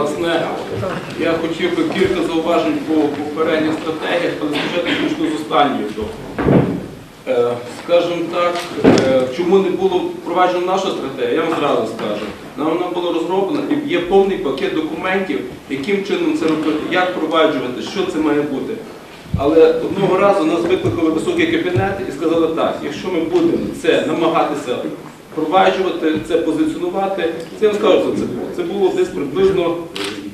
Власне, я хотів би кілька зауважень по попередніх стратегіях, але спочатку почну з останньої. то. Е, Скажімо так, е, чому не було впроваджена наша стратегія, я вам зразу скажу. Вона була розроблена і є повний пакет документів, яким чином це робити, як впроваджувати, що це має бути. Але одного разу нас викликали високий кабінет і сказали так, якщо ми будемо це намагатися впроваджувати, це позиціонувати, це я вам скажу, що це було. Це було десь приблизно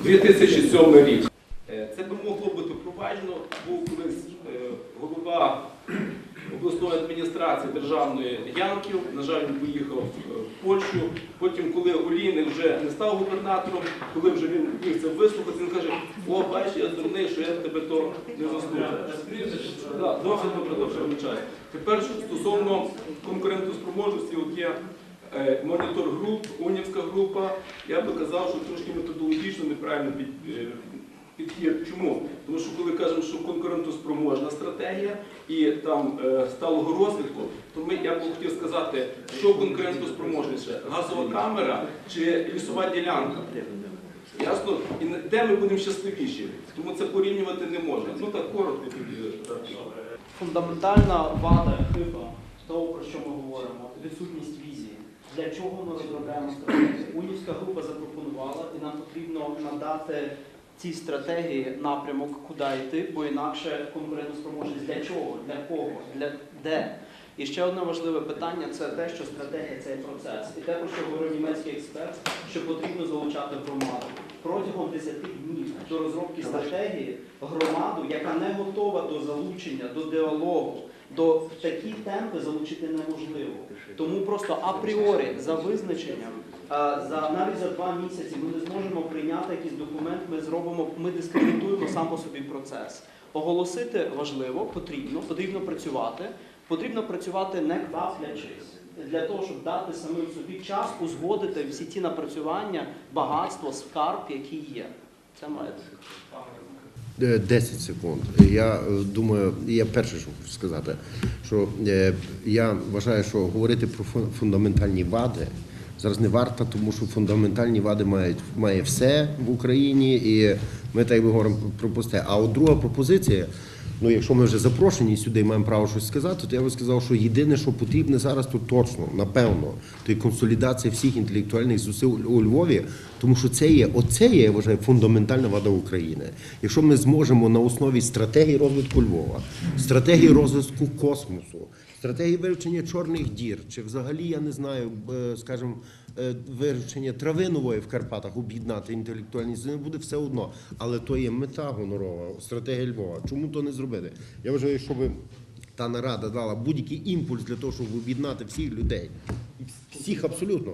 2007 рік. Е, Це би могло бути впроваджено. Був колись е, голова обласної адміністрації державної Янків. На жаль, він поїхав е, в Польщу. Потім, коли Олійник вже не став губернатором, коли вже він міг це вислухати, він каже: о, бачиш, я дурний, що я тебе то не заслужив. Досить добре, добре. Тепер стосовно конкурентоспроможності, от є е, монітор груп, унівська група. Я би казав, що трошки методологічно неправильно е, підхід. Чому? Тому що коли кажемо, що конкурентоспроможна стратегія і там е, сталого розвитку, то ми я б хотів сказати, що конкурентоспроможніше газова камера чи лісова ділянка. Ясно? І де ми будемо щасливіші? Тому це порівнювати не можна. Ну так коротко тоді. Фундаментальна вада хиба того, про що ми говоримо, відсутність візії. Для чого ми розробляємо стратегію? Унівська група запропонувала, і нам потрібно надати цій стратегії напрямок, куди йти, бо інакше конкурентоспроможність для чого, для кого, для де. І ще одне важливе питання це те, що стратегія це процес. І те, про що говорив німецький експерт, що потрібно залучати громаду. Протягом 10 днів до розробки стратегії громаду, яка не готова до залучення, до діалогу, до такі темпи залучити неможливо. Тому просто апріорі за визначенням, за навіть за два місяці ми не зможемо прийняти якийсь документ. Ми зробимо, ми дискредитуємо сам по собі процес. Оголосити важливо, потрібно, потрібно працювати. Потрібно працювати не кваплячись, для того, щоб дати самим собі час узгодити всі ті напрацювання, багатство, скарб, які є. Це має бути. Е, 10 секунд. Я е, думаю, я перше, що хочу сказати, що е, я вважаю, що говорити про фундаментальні вади зараз не варто, тому що фундаментальні вади мають має все в Україні, і ми так би говоримо про пусте. А от друга пропозиція. Ну, якщо ми вже запрошені сюди і маємо право щось сказати, то я би сказав, що єдине, що потрібне зараз, то точно, напевно, то є консолідація всіх інтелектуальних зусиль у Львові, тому що це є, оце є, я вважаю, фундаментальна вада України. Якщо ми зможемо на основі стратегії розвитку Львова, стратегії розвитку космосу, стратегії вивчення чорних дір, чи взагалі я не знаю, е, скажімо, е, вивчення трави нової в Карпатах, об'єднати інтелектуальні зміни, буде все одно. Але то є мета гонорова, стратегія Львова. Чому то не зробити? Я вважаю, щоб та нарада дала будь-який імпульс для того, щоб об'єднати всіх людей. Всіх абсолютно.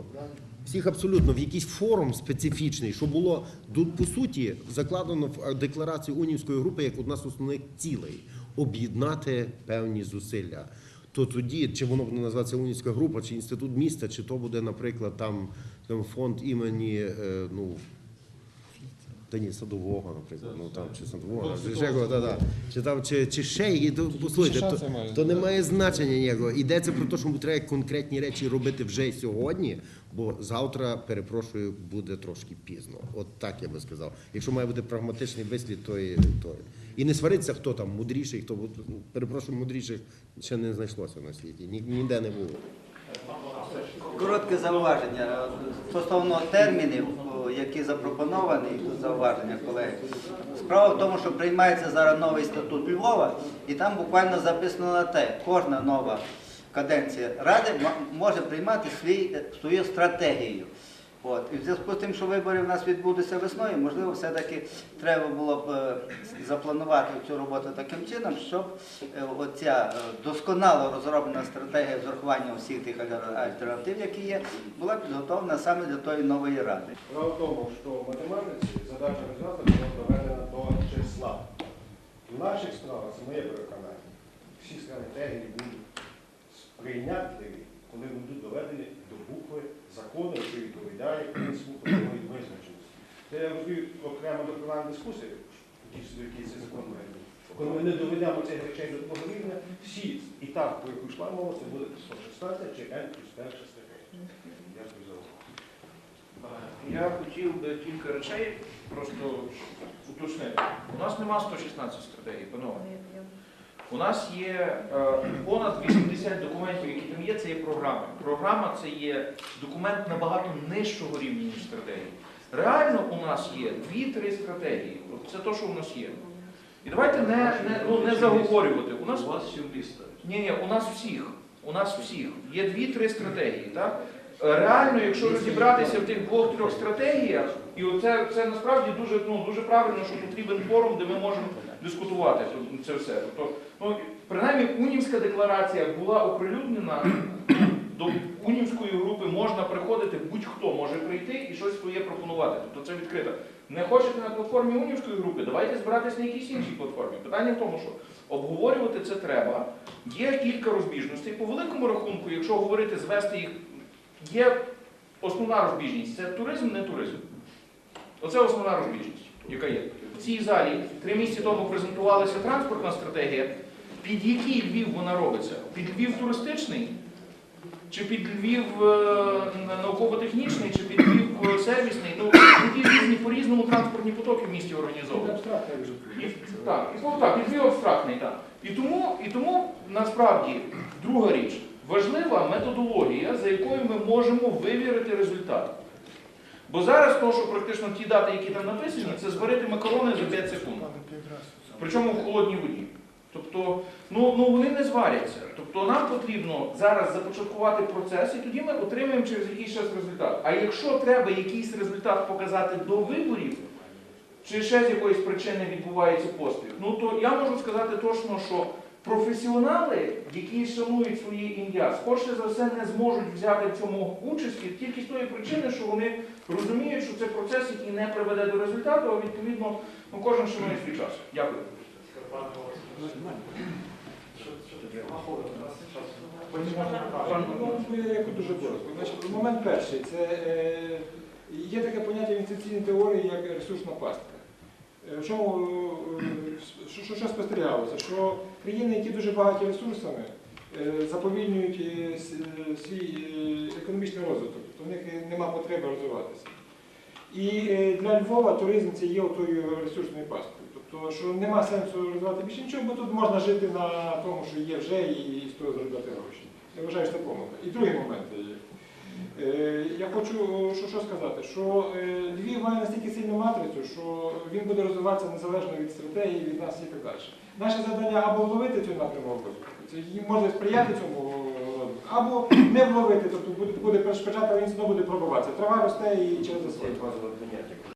Всіх абсолютно в якийсь форум специфічний, що було по суті закладено в е, декларацію унівської групи як одна з основних цілей об'єднати певні зусилля. То тоді, чи воно буде називатися унівська група, чи інститут міста, чи то буде, наприклад, там, там фонд імені е, ну, та ні, садового, наприклад, ну там чи садового, чи ще та, та. чи там, чи, чи ще які, то послухайте, то, то не має значення ніякого. Йдеться про те, що треба конкретні речі робити вже сьогодні, бо завтра, перепрошую, буде трошки пізно. От так я би сказав. Якщо має бути прагматичний вислід, то і то. І не свариться, хто там мудріший, хто ну, перепрошую, мудріших ще не знайшлося на світі. Ні, ніде не було. Коротке зауваження стосовно термінів, які запропоновані, тут зауваження колеги. Справа в тому, що приймається зараз новий статут Львова, і там буквально записано на те, кожна нова каденція ради може приймати свій, е, свою стратегію. От. І в зв'язку з тим, що вибори в нас відбудуться весною, можливо, все-таки треба було б е, запланувати цю роботу таким чином, щоб е, оця е, досконало розроблена стратегія з урахуванням всіх тих альтернатив, які є, була підготовлена саме для тої нової ради. Справа в тому, що математиці окремо до приватної дискусії, який цей закон має бути. Коли ми не доведемо цих речей до такого рівня, всі і так, про яку йшла мова, це буде 116 чи N плюс перша стратегія. Дякую за увагу. Я хотів би кілька речей просто уточнити. У нас нема 116 стратегій, панове. У нас є е, понад 80 документів, які там є, це є програми. Програма це є документ набагато нижчого рівня, ніж стратегії. Реально у нас є 2-3 стратегії. Це те, що у нас є. І давайте не, не, ну, не заговорювати. У нас У вас ні, ні, у нас всіх. У нас всіх. Є дві-три стратегії. Так? Реально, якщо розібратися в тих двох-трьох стратегіях, і це, це насправді дуже, ну, дуже правильно, що потрібен форум, де ми можемо дискутувати це все. Тобто, ну, принаймні, Унівська декларація була оприлюднена. До Унівської групи можна приходити, будь-хто може прийти і щось своє пропонувати. Тобто це відкрито. Не хочете на платформі Унівської групи, давайте збиратись на якійсь іншій платформі. Питання в тому, що обговорювати це треба. Є кілька розбіжностей. По великому рахунку, якщо говорити, звести їх, є основна розбіжність це туризм, не туризм. Оце основна розбіжність, яка є. В цій залі три місяці тому презентувалася транспортна стратегія. Під який Львів вона робиться? Під Львів туристичний? Чи під Львів е, науково-технічний, чи під Львів е, сервісний? Ну, тоді різні по-різному транспортні потоки в місті організовують. І, так, і, так, дві абстрактний, так. І тому, і тому насправді друга річ важлива методологія, за якою ми можемо вивірити результат. Бо зараз то, що практично ті дати, які там написані, це зварити макарони за 5 секунд. Причому в холодній воді. Тобто, ну, ну вони не зваряться. Тобто нам потрібно зараз започаткувати процес, і тоді ми отримаємо через якийсь час результат. А якщо треба якийсь результат показати до виборів, чи ще з якоїсь причини відбувається поспіх, ну то я можу сказати точно, що професіонали, які шанують своє ім'я, скорше за все не зможуть взяти в цьому участі тільки з тої причини, що вони розуміють, що це процес, який не приведе до результату, а відповідно ну, кожен шанує свій час. Дякую. Ну. Значить, момент перший. Це е, є таке поняття в інституційній теорії, як ресурсна пастка. Е, чому е, що, що, спостерігалося? Що країни, які дуже багаті ресурсами, е, заповільнюють е, е, свій е, економічний розвиток, тобто в них е, нема потреби розвиватися. І е, для Львова туризм це є тою ресурсною пасткою. Тобто, що нема сенсу розвивати більше нічого, бо тут можна жити на тому, що є вже, і того заробляти гроші. Я вважаю, що це помилка. І другий момент. е, е, Я хочу що, що сказати, що е, Львів має настільки сильну матрицю, що він буде розвиватися незалежно від стратегії, від нас і так далі. Наше завдання або вловити цю напрямок може сприяти цьому, розвитку, або не вловити, тобто буде, буде спочатку він знову буде пробуватися. Трава росте і через засвоїть.